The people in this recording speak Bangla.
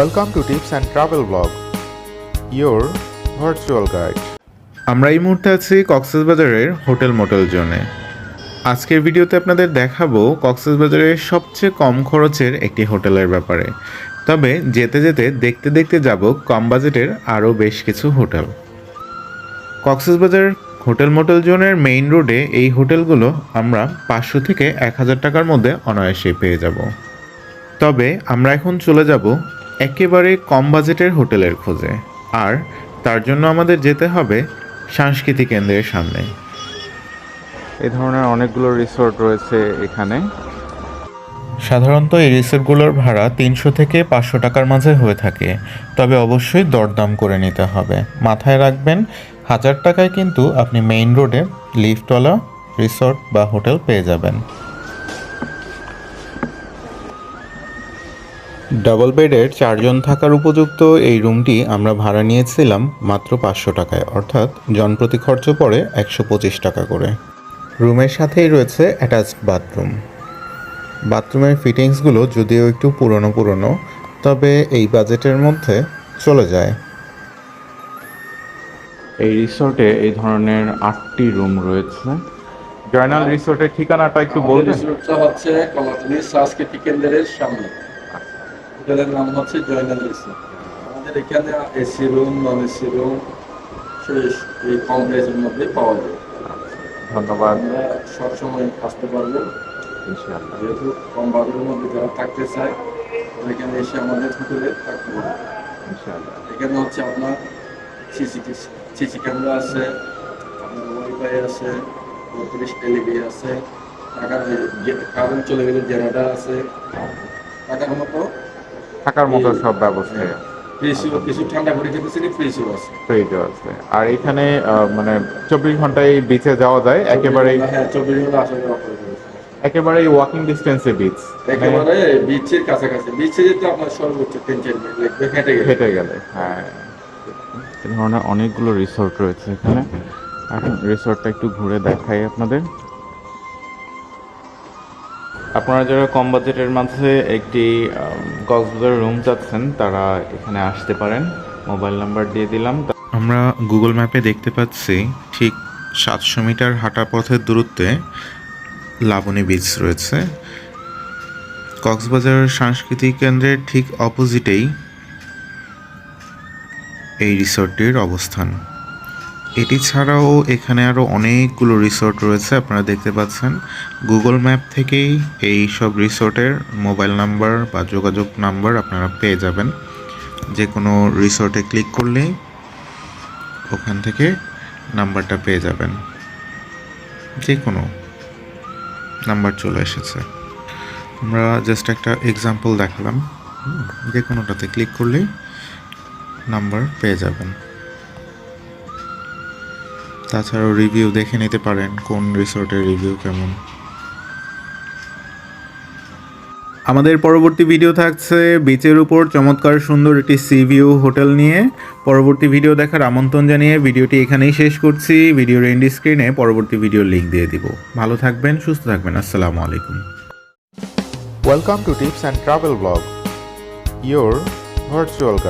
Welcome to Tips and travel Vlog, your virtual guide আমরা এই মুহূর্তে আছি কক্সবাজারের হোটেল মোটেল জোনে। আজকের ভিডিওতে আপনাদের দেখাবো কক্সবাজারের সবচেয়ে কম খরচের একটি হোটেলের ব্যাপারে। তবে যেতে যেতে দেখতে দেখতে যাব কম বাজেটের আরও বেশ কিছু হোটেল। কক্সবাজার হোটেল মোটেল জোনের মেইন রোডে এই হোটেলগুলো আমরা পাঁচশো থেকে এক হাজার টাকার মধ্যে অনায়াসে পেয়ে যাব। তবে আমরা এখন চলে যাব একেবারে কম বাজেটের হোটেলের খোঁজে। আর তার জন্য আমাদের যেতে হবে সাংস্কৃতিক কেন্দ্রের সামনে। এই ধরনের অনেকগুলো রিসোর্ট রয়েছে এখানে। সাধারণত এই রিসোর্টগুলোর ভাড়া তিনশো থেকে পাঁচশো টাকার মাঝে হয়ে থাকে। তবে অবশ্যই দরদাম করে নিতে হবে। মাথায় রাখবেন হাজার টাকায় কিন্তু আপনি মেইন রোডে লিফটওয়ালা রিসোর্ট বা হোটেল পেয়ে যাবেন। ডাবল বেডের চারজন থাকার উপযুক্ত এই রুমটি আমরা ভাড়া নিয়েছিলাম মাত্র পাঁচশো টাকায় অর্থাৎ জনপ্রতি খরচ পড়ে একশো পঁচিশ টাকা করে। রুমের সাথেই রয়েছে অ্যাটাচড বাথরুম বাথরুমের ফিটিংসগুলো যদিও একটু পুরনো পুরনো তবে এই বাজেটের মধ্যে চলে যায়। এই রিসোর্টে এই ধরনের আটটি রুম রয়েছে। জয়নাল রিসোর্টের ঠিকানাটা একটু বলবেন? রিসোর্টটা হচ্ছে কলাতলি সাংস্কৃতিক কেন্দ্রের সামনে। হোটেলের নাম হচ্ছে জয়নাল রিসোর্ট আমাদের এখানে AC room non AC room এই কমপ্লেক্সের মধ্যে পাওয়া যায়। ধন্যবাদ। আমরা সবসময় আসতে পারব। যেহেতু কম বাজেটের মধ্যে যারা থাকতে চায় এখানে এসে আমাদের হোটেলে থাকতে পারবে। এখানে হচ্ছে আপনার সিসি সিসি ক্যামেরা আছে আপনার ওয়াইফাই আছে বত্রিশ এলইডি আছে টাকার কারেন্ট চলে গেলে জেনারেটার আছে। টাকার মতো থাকার মতো সব ব্যবস্থা আর এখানে মানে চব্বিশ ঘন্টায় বিচে যাওয়া যায় হ্যাঁ করে দেবে। একেবারেই ওয়াকিং ডিস্টেন্সে বিচ একেবারে বিচের কাছাকাছি। বিচে যেতে আপনার সর্বোচ্চ তিন চার মিনিট লাগবে হেঁটে গেলে। হেঁটে গেলে হ্যাঁ। এই ধরনের অনেকগুলো রিসোর্ট রয়েছে এখানে। এখন রিসোর্টটা একটু ঘুরে দেখাই আপনাদের। আপনারা যারা কম বাজেটের মাঝে একটি কক্সবাজার রুম চাচ্ছেন, তারা এখানে আসতে পারেন। মোবাইল নাম্বার দিয়ে দিলাম। আমরা গুগল ম্যাপে দেখতে পাচ্ছি, ঠিক সাতশো মিটার হাঁটা পথের দূরত্বে লাবণী বিচ রয়েছে। কক্সবাজার সাংস্কৃতিক কেন্দ্রের ঠিক অপোজিটেই এই রিসোর্টটির অবস্থান। এটি ছাড়াও এখানে আরও অনেকগুলো রিসোর্ট রয়েছে, আপনারা দেখতে পাচ্ছেন। গুগল ম্যাপ থেকেই এই সব রিসোর্টের মোবাইল নাম্বার বা যোগাযোগ নাম্বার আপনারা পেয়ে যাবেন। যে কোনো রিসোর্টে ক্লিক করলেই ওখান থেকে নাম্বারটা পেয়ে যাবেন। যে কোনো নাম্বার চলে এসেছে। আমরা জাস্ট একটা এক্সাম্পল দেখালাম। যে কোনোটাতে ক্লিক করলেই নাম্বার পেয়ে যাবেন। তাছাড়াও রিভিউ দেখে নিতে পারেন কোন রিসোর্টের রিভিউ কেমন। আমাদের পরবর্তী ভিডিও থাকছে বিচের উপর, চমৎকার সুন্দর একটি সি ভিউ হোটেল নিয়ে। পরবর্তী ভিডিও দেখার আমন্ত্রণ জানিয়ে ভিডিওটি এখানেই শেষ করছি। ভিডিওর এন্ড স্ক্রিনে পরবর্তী ভিডিওর লিঙ্ক দিয়ে দিব। ভালো থাকবেন, সুস্থ থাকবেন, আসসালামু আলাইকুম। Welcome to tips and travel vlog virtual guide.